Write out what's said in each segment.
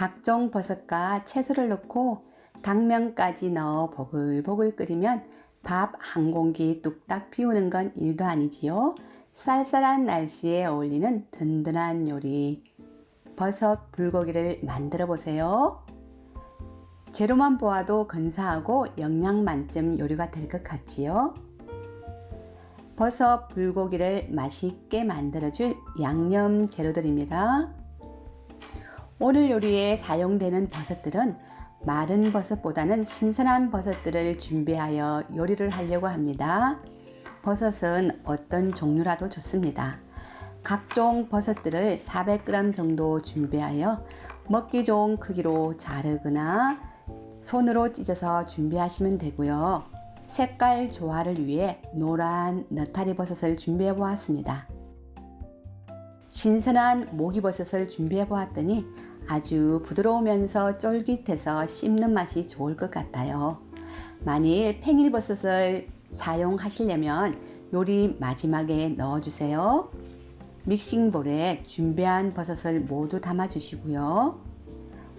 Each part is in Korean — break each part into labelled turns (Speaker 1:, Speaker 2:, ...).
Speaker 1: 각종 버섯과 채소를 넣고 당면까지 넣어 보글보글 끓이면 밥 한 공기 뚝딱 비우는 건 일도 아니지요. 쌀쌀한 날씨에 어울리는 든든한 요리. 버섯 불고기를 만들어 보세요. 재료만 보아도 근사하고 영양 만점 요리가 될 것 같지요. 버섯 불고기를 맛있게 만들어줄 양념 재료들입니다. 오늘 요리에 사용되는 버섯들은 마른 버섯보다는 신선한 버섯들을 준비하여 요리를 하려고 합니다. 버섯은 어떤 종류라도 좋습니다. 각종 버섯들을 400g 정도 준비하여 먹기 좋은 크기로 자르거나 손으로 찢어서 준비하시면 되고요. 색깔 조화를 위해 노란 너타리 버섯을 준비해 보았습니다. 신선한 모기버섯을 준비해 보았더니 아주 부드러우면서 쫄깃해서 씹는 맛이 좋을 것 같아요. 만일 팽이버섯을 사용하시려면 요리 마지막에 넣어주세요. 믹싱볼에 준비한 버섯을 모두 담아 주시고요.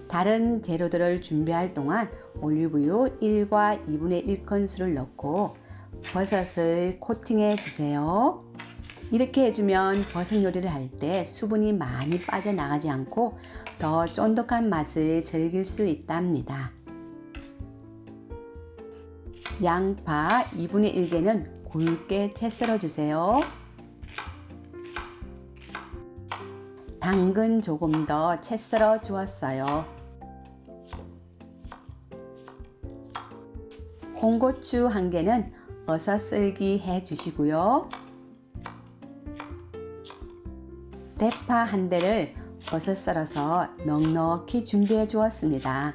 Speaker 1: 다른 재료들을 준비할 동안 올리브유 1과 2분의 1큰술을 넣고 버섯을 코팅해 주세요. 이렇게 해주면 버섯 요리를 할 때 수분이 많이 빠져나가지 않고 더 쫀득한 맛을 즐길 수 있답니다. 양파 2분의 1개는 굵게 채 썰어 주세요. 당근 조금 더 채 썰어 주었어요. 홍고추 한 개는 어서 쓸기 해 주시고요. 대파 한 대를 버섯 썰어서 넉넉히 준비해 주었습니다.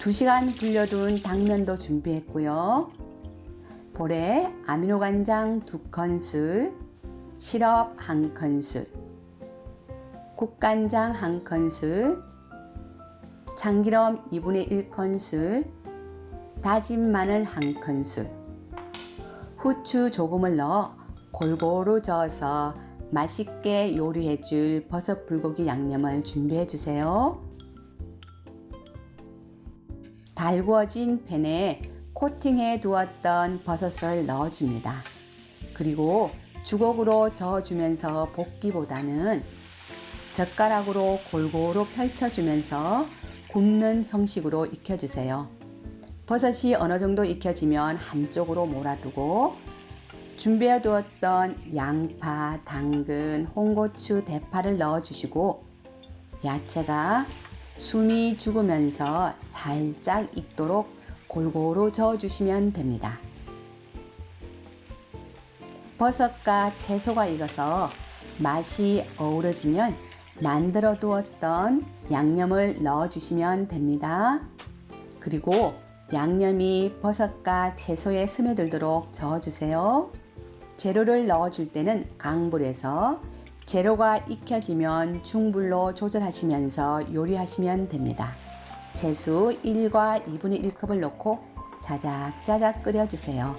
Speaker 1: 2시간 불려둔 당면도 준비했고요. 볼에 아미노 간장 2큰술, 시럽 1큰술, 국간장 1큰술, 참기름 2분의 1큰술, 다진 마늘 1큰술, 후추 조금을 넣어 골고루 저어서 맛있게 요리해 줄 버섯 불고기 양념을 준비해 주세요. 달구어진 팬에 코팅해 두었던 버섯을 넣어 줍니다. 그리고 주걱으로 저어주면서 볶기보다는 젓가락으로 골고루 펼쳐주면서 굽는 형식으로 익혀주세요. 버섯이 어느 정도 익혀지면 한쪽으로 몰아두고 준비해 두었던 양파, 당근, 홍고추, 대파를 넣어 주시고 야채가 숨이 죽으면서 살짝 익도록 골고루 저어 주시면 됩니다. 버섯과 채소가 익어서 맛이 어우러지면 만들어 두었던 양념을 넣어 주시면 됩니다. 그리고 양념이 버섯과 채소에 스며들도록 저어 주세요. 재료를 넣어줄 때는 강불에서 재료가 익혀지면 중불로 조절하시면서 요리하시면 됩니다. 채수 1과 2분의 1컵을 넣고 자작자작 끓여주세요.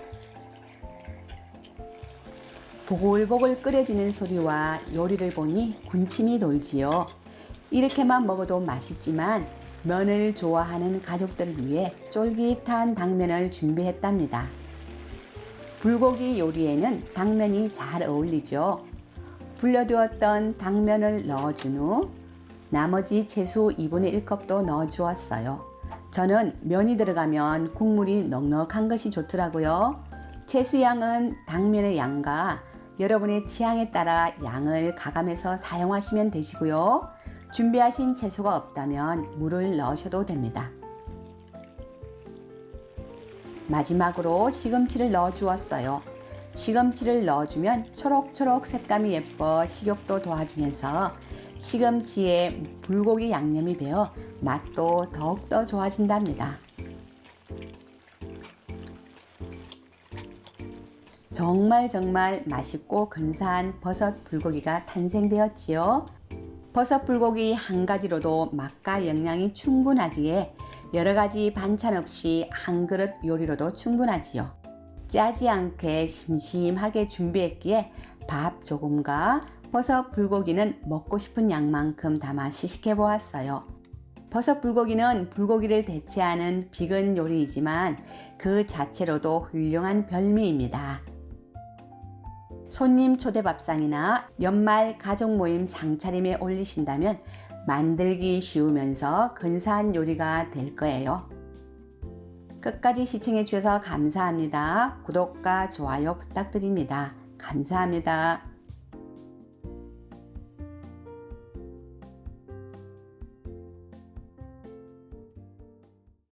Speaker 1: 보글보글 끓여지는 소리와 요리를 보니 군침이 돌지요. 이렇게만 먹어도 맛있지만 면을 좋아하는 가족들을 위해 쫄깃한 당면을 준비했답니다. 불고기 요리에는 당면이 잘 어울리죠. 불려두었던 당면을 넣어준 후 나머지 채소 2분의 1컵도 넣어 주었어요. 저는 면이 들어가면 국물이 넉넉한 것이 좋더라고요. 채수 양은 당면의 양과 여러분의 취향에 따라 양을 가감해서 사용하시면 되시고요. 준비하신 채소가 없다면 물을 넣으셔도 됩니다. 마지막으로 시금치를 넣어 주었어요. 시금치를 넣어주면 초록초록 색감이 예뻐 식욕도 도와주면서 시금치에 불고기 양념이 배어 맛도 더욱더 좋아진답니다. 정말 정말 맛있고 근사한 버섯 불고기가 탄생되었지요. 버섯 불고기 한 가지로도 맛과 영양이 충분하기에 여러 가지 반찬 없이 한 그릇 요리로도 충분하지요. 짜지 않게 심심하게 준비했기에 밥 조금과 버섯 불고기는 먹고 싶은 양만큼 담아 시식해 보았어요. 버섯 불고기는 불고기를 대체하는 비건 요리이지만 그 자체로도 훌륭한 별미입니다. 손님 초대 밥상이나 연말 가족 모임 상차림에 올리신다면 만들기 쉬우면서 근사한 요리가 될 거예요. 끝까지 시청해 주셔서 감사합니다. 구독과 좋아요 부탁드립니다. 감사합니다.